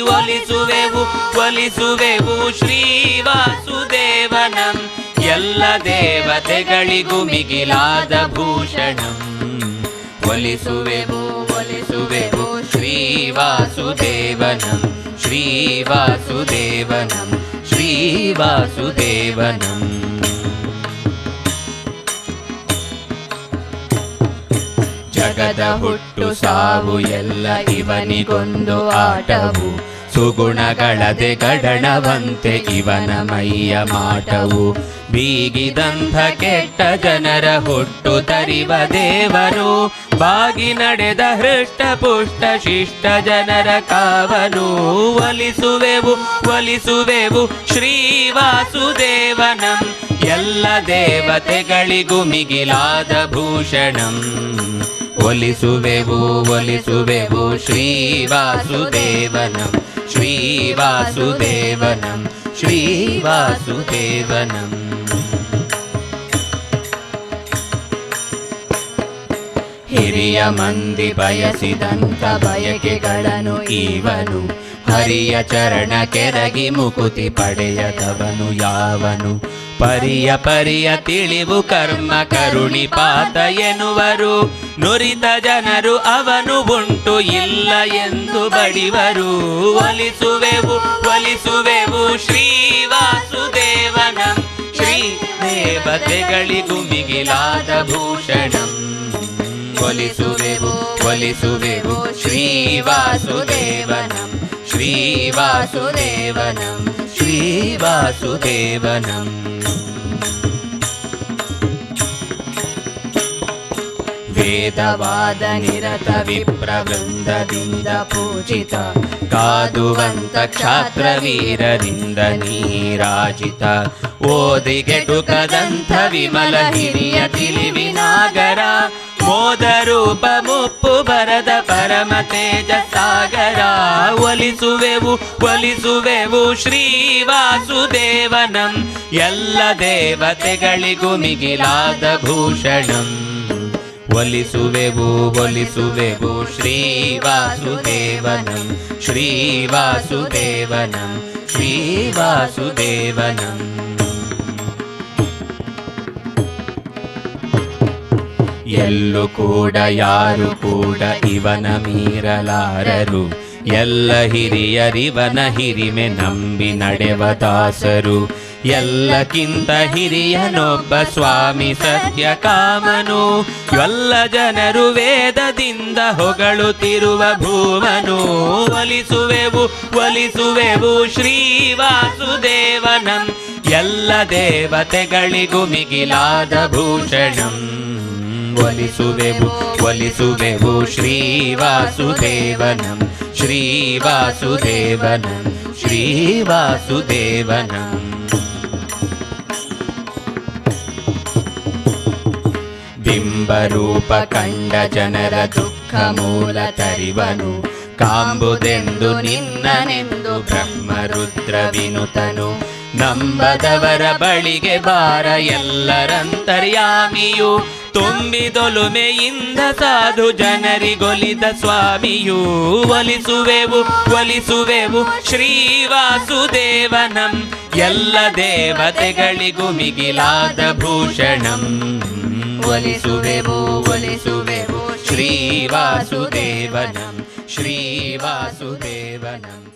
ಒಲಿಸುವೆವು ಒಲಿಸುವೆವು ಶ್ರೀವಾಸುದೇವನಂ ಎಲ್ಲ ದೇವತೆಗಳಿಗೂ ಮಿಗಿಲಾದ ಭೂಷಣಂ. ಒಲಿಸುವೆವು ಒಲಿಸುವೆವು ಶ್ರೀವಾಸುದೇವನಂ ಶ್ರೀವಾಸುದೇವನಂ ಶ್ರೀವಾಸುದೇವನಂ ಜಗದ ಹುಟ್ಟು ಸಾವು ಎಲ್ಲ ಇವನಿಗೊಂದು ಆಟವು. ಸುಗುಣಗಳದೆ ಗಡಣವಂತೆ ಇವನ ಮೈಯ ಮಾಟವು. ಬೀಗಿದಂಥ ಕೆಟ್ಟ ಜನರ ಹುಟ್ಟು ತರಿವ ದೇವರು. ಬಾಗಿ ನಡೆದ ಹೃಷ್ಟ ಪುಷ್ಟ ಶಿಷ್ಟ ಜನರ ಕಾವನು ಒಲಿಸುವೆವು ಒಲಿಸುವೆವು ಶ್ರೀವಾಸುದೇವನಂ ಎಲ್ಲ ದೇವತೆಗಳಿಗೂ ಮಿಗಿಲಾದ ಭೂಷಣಂ. ಒಲಿಸುವೆವು ಒಲಿಸುವೆವು ಶ್ರೀವಾಸುದೇವನಂ ಶ್ರೀವಾಸುದೇವನಂ ಶ್ರೀವಾಸುದೇವನಂ. ಹಿರಿಯ ಮಂದಿ ಬಯಸಿದಂತ ಬಯಕೆಗಳನ್ನು ಇವನು ಹರಿಯ ಚರಣ ಕೆರಗಿ ಮುಕುತಿ ಪಡೆಯದವನು ಯಾವನು? ಪರಿಯ ಪರಿಯ ತಿಳಿವು ಕರ್ಮ ಕರುಣಿಪಾತ ಎನ್ನುವರು. ನುರಿತ ಜನರು ಅವನು ಉಂಟು ಇಲ್ಲ ಎಂದು ಬಡಿವರು. ಒಲಿಸುವೆವು ಒಲಿಸುವೆವು ಶ್ರೀವಾಸುದೇವನಂ ಶ್ರೀ ದೇವತೆಗಳಿಗೂ ಮಿಗಿಲಾದ ಭೂಷಣಂ. ಒಲಿಸುವೆವು ಒಲಿಸುವೆವು ಶ್ರೀವಾಸುದೇವನಂ ಶ್ರೀವಾಸುದೇವನಂ श्रीवासुदेवनं श्रीवासुदेवनम् वेदवादनिरतविप्रवृन्ददिन्द पूजित कादुवन्तक्षात्रवीरदिन्द नीराजित ओदिगेटुकदन्थ विमल हिरिय ವಿಮಲ ಹಿರಿಯ ತಿಳಿವಿನಾಗರ ಮೋದ ರೂಪ ಮುಪ್ಪು ಬರದ ಪರಮ ತೇಜ ಸಾಗರ ಒಲಿಸುವೆವು ಒಲಿಸುವೆವು ಶ್ರೀವಾಸುದೇವನಂ ಎಲ್ಲ ದೇವತೆಗಳಿಗೂ ಮಿಗಿಲಾದ ಭೂಷಣಂ. ಒಲಿಸುವೆವು ಒಲಿಸುವೆವು ಶ್ರೀವಾಸುದೇವನಂ ಶ್ರೀವಾಸುದೇವನಂ ಶ್ರೀವಾಸುದೇವನಂ ಎಲ್ಲೂ ಕೂಡ, ಯಾರು ಕೂಡ ಇವನ ಮೀರಲಾರರು. ಎಲ್ಲ ಹಿರಿಯರಿವನ ಹಿರಿಮೆ ನಂಬಿ ನಡೆವ ದಾಸರು. ಎಲ್ಲಕ್ಕಿಂತ ಹಿರಿಯನೊಬ್ಬ ಸ್ವಾಮಿ ಸತ್ಯ ಕಾಮನು ಎಲ್ಲ ಜನರು ವೇದದಿಂದ ಹೊಗಳುತ್ತಿರುವ ಭೂಮನು. ಒಲಿಸುವೆವು ಒಲಿಸುವೆವು ಶ್ರೀವಾಸುದೇವನಂ ಎಲ್ಲ ದೇವತೆಗಳಿಗೂ ಮಿಗಿಲಾದ ಭೂಷಣಂ. ಒಲಿಸುವೆವು ಒಲಿಸುವೆವು ಶ್ರೀವಾಸುದೇವನಂ ಶ್ರೀವಾಸುದೇವನಂ ಶ್ರೀವಾಸುದೇವನಂ. ಬಿಂಬರೂಪ ಕಂಡ ಜನರ ದುಃಖ ಮೂಲ ತರಿವನು, ಕಾಂಬುದೆಂದು ನಿನ್ನನೆಂದು ಬ್ರಹ್ಮರುದ್ರ ವಿನುತನು. ನಂಬದವರ ಬಳಿಗೆ ಬಾರ ಎಲ್ಲರಂತರ್ಯಾಮಿಯು ತುಂಬಿದೊಲುಮೆಯಿಂದ ಸಾಧು ಜನರಿಗೊಲಿದ ಸ್ವಾಮಿಯು ಒಲಿಸುವೆವು ಒಲಿಸುವೆವು. ಶ್ರೀವಾಸುದೇವನಂ, ಎಲ್ಲ ದೇವತೆಗಳಿಗೂ ಮಿಗಿಲಾದ ಭೂಷಣಂ. ಒಲಿಸುವೆವು ಒಲಿಸುವೆವು. ಶ್ರೀವಾಸುದೇವನಂ ಶ್ರೀವಾಸುದೇವನಂ.